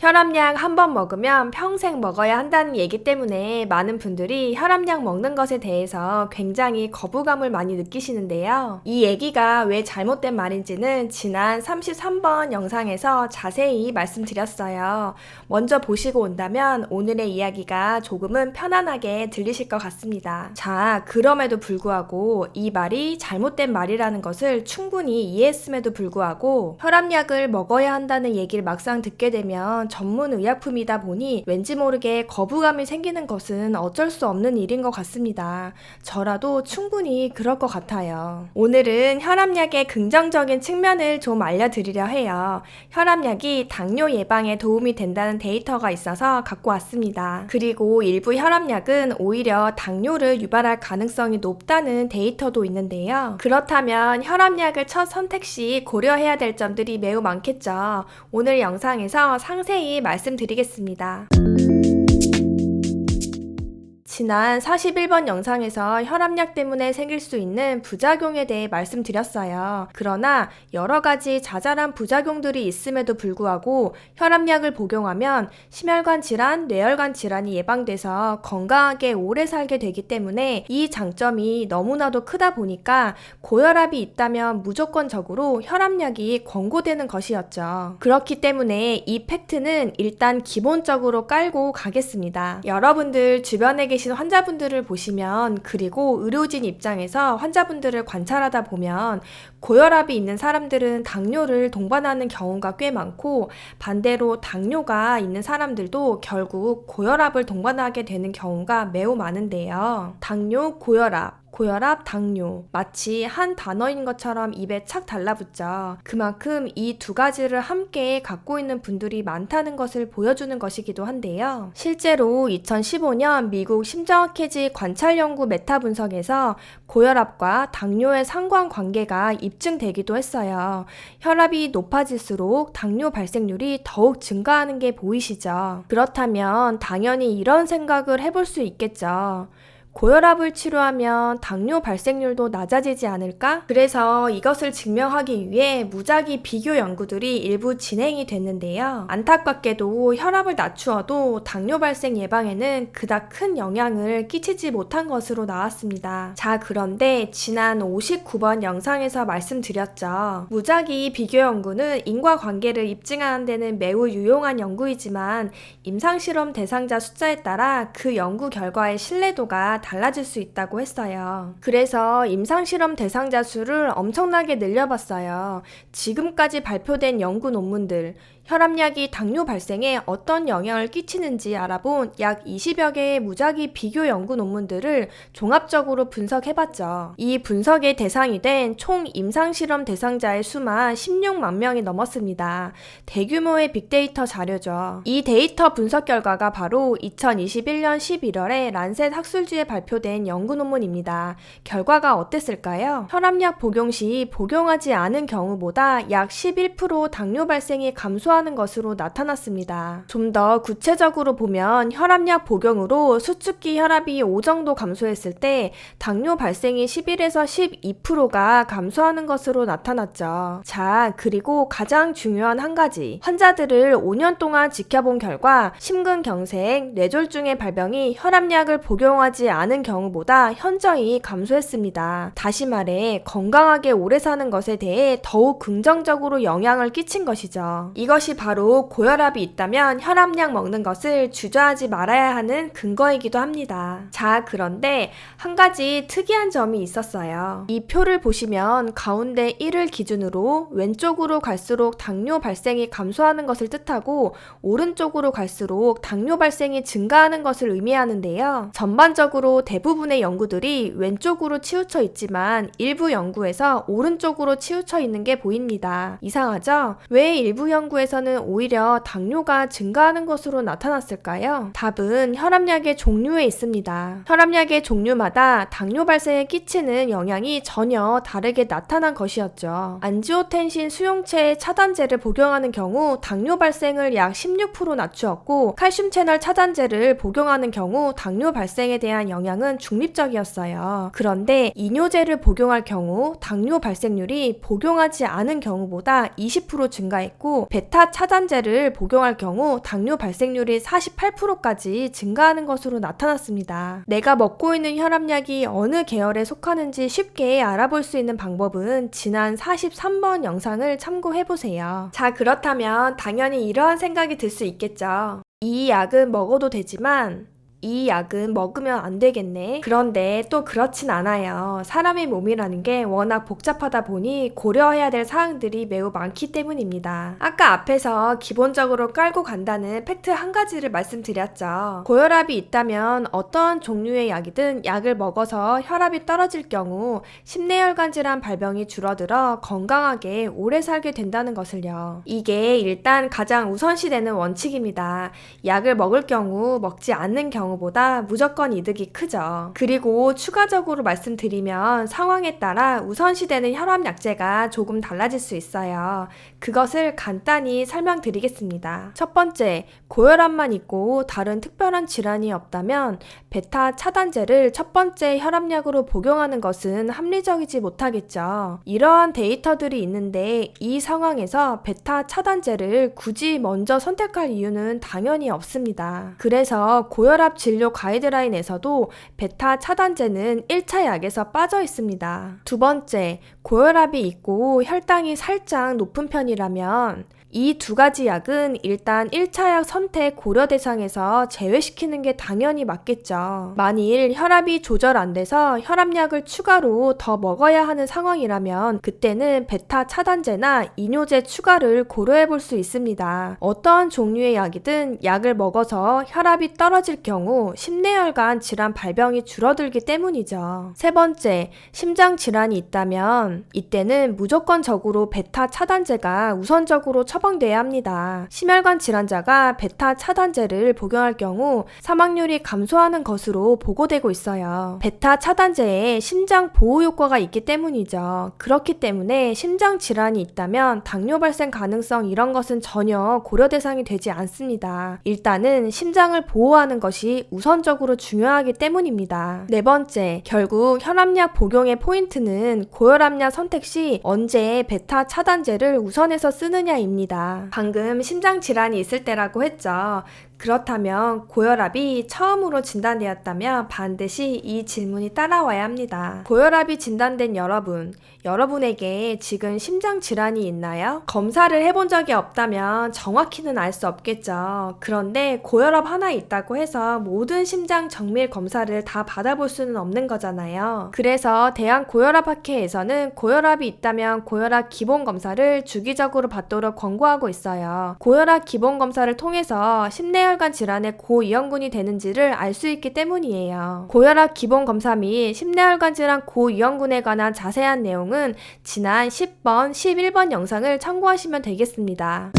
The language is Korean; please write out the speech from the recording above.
혈압약 한 번 먹으면 평생 먹어야 한다는 얘기 때문에 많은 분들이 혈압약 먹는 것에 대해서 굉장히 거부감을 많이 느끼시는데요. 이 얘기가 왜 잘못된 말인지는 지난 33번 영상에서 자세히 말씀드렸어요. 먼저 보시고 온다면 오늘의 이야기가 조금은 편안하게 들리실 것 같습니다. 자, 그럼에도 불구하고 이 말이 잘못된 말이라는 것을 충분히 이해했음에도 불구하고 혈압약을 먹어야 한다는 얘기를 막상 듣게 되면 전문 의약품이다 보니 왠지 모르게 거부감이 생기는 것은 어쩔 수 없는 일인 것 같습니다. 저라도 충분히 그럴 것 같아요. 오늘은 혈압약의 긍정적인 측면을 좀 알려드리려 해요. 혈압약이 당뇨 예방에 도움이 된다는 데이터가 있어서 갖고 왔습니다. 그리고 일부 혈압약은 오히려 당뇨를 유발할 가능성이 높다는 데이터도 있는데요. 그렇다면 혈압약을 첫 선택 시 고려해야 될 점들이 매우 많겠죠. 오늘 영상에서 상세히 말씀드리겠습니다. 지난 41번 영상에서 혈압약 때문에 생길 수 있는 부작용에 대해 말씀드렸어요. 그러나 여러 가지 자잘한 부작용들이 있음에도 불구하고 혈압약을 복용하면 심혈관 질환, 뇌혈관 질환이 예방돼서 건강하게 오래 살게 되기 때문에 이 장점이 너무나도 크다 보니까 고혈압이 있다면 무조건적으로 혈압약이 권고되는 것이었죠. 그렇기 때문에 이 팩트는 일단 기본적으로 깔고 가겠습니다. 여러분들 주변에 계신 환자분들을 보시면 그리고 의료진 입장에서 환자분들을 관찰하다 보면 고혈압이 있는 사람들은 당뇨를 동반하는 경우가 꽤 많고 반대로 당뇨가 있는 사람들도 결국 고혈압을 동반하게 되는 경우가 매우 많은데요. 당뇨, 고혈압 고혈압, 당뇨. 마치 한 단어인 것처럼 입에 착 달라붙죠. 그만큼 이 두 가지를 함께 갖고 있는 분들이 많다는 것을 보여주는 것이기도 한데요. 실제로 2015년 미국 심정학회지 관찰연구 메타 분석에서 고혈압과 당뇨의 상관관계가 입증되기도 했어요. 혈압이 높아질수록 당뇨 발생률이 더욱 증가하는 게 보이시죠? 그렇다면 당연히 이런 생각을 해볼 수 있겠죠. 고혈압을 치료하면 당뇨 발생률도 낮아지지 않을까? 그래서 이것을 증명하기 위해 무작위 비교 연구들이 일부 진행이 됐는데요. 안타깝게도 혈압을 낮추어도 당뇨 발생 예방에는 그닥 큰 영향을 끼치지 못한 것으로 나왔습니다. 자, 그런데 지난 59번 영상에서 말씀드렸죠. 무작위 비교 연구는 인과관계를 입증하는 데는 매우 유용한 연구이지만 임상실험 대상자 숫자에 따라 그 연구 결과의 신뢰도가 달라질 수 있다고 했어요. 그래서 임상실험 대상자 수를 엄청나게 늘려봤어요. 지금까지 발표된 연구 논문들, 혈압약이 당뇨 발생에 어떤 영향을 끼치는지 알아본 약 20여 개의 무작위 비교 연구 논문들을 종합적으로 분석해봤죠. 이 분석의 대상이 된 총 임상실험 대상자의 수만 16만 명이 넘었습니다. 대규모의 빅데이터 자료죠. 이 데이터 분석 결과가 바로 2021년 11월에 란셋 학술지에 발표된 연구 논문입니다. 결과가 어땠을까요? 혈압약 복용 시 복용하지 않은 경우보다 약 11% 당뇨 발생이 감소하 는 것으로 나타났습니다. 좀 더 구체적으로 보면 혈압약 복용으로 수축기 혈압이 5 정도 감소했을 때 당뇨 발생이 11에서 12%가 감소하는 것으로 나타났죠. 자, 그리고 가장 중요한 한 가지. 환자들을 5년 동안 지켜본 결과 심근경색, 뇌졸중의 발병이 혈압약을 복용하지 않은 경우보다 현저히 감소했습니다. 다시 말해 건강하게 오래 사는 것에 대해 더욱 긍정적으로 영향을 끼친 것이죠. 이것이 바로 고혈압이 있다면 혈압약 먹는 것을 주저하지 말아야 하는 근거이기도 합니다. 자, 그런데 한 가지 특이한 점이 있었어요. 이 표를 보시면 가운데 1을 기준으로 왼쪽으로 갈수록 당뇨 발생이 감소하는 것을 뜻하고 오른쪽으로 갈수록 당뇨 발생이 증가하는 것을 의미하는데요. 전반적으로 대부분의 연구들이 왼쪽으로 치우쳐 있지만 일부 연구에서 오른쪽으로 치우쳐 있는 게 보입니다. 이상하죠? 왜 일부 연구에서는 오히려 당뇨가 증가하는 것으로 나타났을까요? 답은 혈압약의 종류에 있습니다. 혈압약의 종류마다 당뇨 발생에 끼치는 영향이 전혀 다르게 나타난 것이었죠. 안지오텐신 수용체 차단제를 복용하는 경우 당뇨 발생을 약 16% 낮추었고 칼슘 채널 차단제를 복용하는 경우 당뇨 발생에 대한 영향은 중립적이었어요. 그런데 이뇨제를 복용할 경우 당뇨 발생률이 복용하지 않은 경우보다 20% 증가했고 베타 베타 차단제를 복용할 경우 당뇨 발생률이 48%까지 증가하는 것으로 나타났습니다. 내가 먹고 있는 혈압약이 어느 계열에 속하는지 쉽게 알아볼 수 있는 방법은 지난 43번 영상을 참고해 보세요. 자, 그렇다면 당연히 이러한 생각이 들 수 있겠죠. 이 약은 먹어도 되지만 이 약은 먹으면 안 되겠네. 그런데 또 그렇진 않아요. 사람의 몸이라는 게 워낙 복잡하다 보니 고려해야 될 사항들이 매우 많기 때문입니다. 아까 앞에서 기본적으로 깔고 간다는 팩트 한 가지를 말씀드렸죠. 고혈압이 있다면 어떤 종류의 약이든 약을 먹어서 혈압이 떨어질 경우 심내혈관 질환 발병이 줄어들어 건강하게 오래 살게 된다는 것을요. 이게 일단 가장 우선시되는 원칙입니다. 약을 먹을 경우 먹지 않는 경우 경우보다 무조건 이득이 크죠. 그리고 추가적으로 말씀드리면 상황에 따라 우선시되는 혈압 약제가 조금 달라질 수 있어요. 그것을 간단히 설명드리겠습니다. 첫 번째, 고혈압만 있고 다른 특별한 질환이 없다면 베타 차단제를 첫 번째 혈압약으로 복용하는 것은 합리적이지 못하겠죠. 이러한 데이터들이 있는데 이 상황에서 베타 차단제를 굳이 먼저 선택할 이유는 당연히 없습니다. 그래서 고혈압 진료 가이드라인에서도 베타 차단제는 1차 약에서 빠져 있습니다. 두 번째, 고혈압이 있고 혈당이 살짝 높은 편이라면 이 두 가지 약은 일단 1차 약 선택 고려 대상에서 제외시키는 게 당연히 맞겠죠. 만일 혈압이 조절 안 돼서 혈압약을 추가로 더 먹어야 하는 상황이라면 그때는 베타 차단제나 이뇨제 추가를 고려해 볼 수 있습니다. 어떠한 종류의 약이든 약을 먹어서 혈압이 떨어질 경우 심내혈관 질환 발병이 줄어들기 때문이죠. 세 번째, 심장 질환이 있다면 이때는 무조건적으로 베타 차단제가 우선적으로 처방돼야 합니다. 심혈관 질환자가 베타 차단제를 복용할 경우 사망률이 감소하는 것으로 보고되고 있어요. 베타 차단제에 심장 보호 효과가 있기 때문이죠. 그렇기 때문에 심장 질환이 있다면 당뇨 발생 가능성 이런 것은 전혀 고려 대상이 되지 않습니다. 일단은 심장을 보호하는 것이 우선적으로 중요하기 때문입니다. 네 번째, 결국 혈압약 복용의 포인트는 고혈압약 선택 시 언제 베타 차단제를 우선해서 쓰느냐입니다. 방금 심장 질환이 있을 때라고 했죠. 그렇다면 고혈압이 처음으로 진단되었다면 반드시 이 질문이 따라와야 합니다. 고혈압이 진단된 여러분, 여러분에게 지금 심장 질환이 있나요? 검사를 해본 적이 없다면 정확히는 알 수 없겠죠. 그런데 고혈압 하나 있다고 해서 모든 심장 정밀 검사를 다 받아볼 수는 없는 거잖아요. 그래서 대한 고혈압 학회에서는 고혈압이 있다면 고혈압 기본 검사를 주기적으로 받도록 권고하고 있어요. 고혈압 기본 검사를 통해서 심내 혈관 질환의 고위험군이 되는지를 알 수 있기 때문이에요. 고혈압 기본 검사 및 심내혈관 질환 고위험군에 관한 자세한 내용은 지난 10번, 11번 영상을 참고하시면 되겠습니다.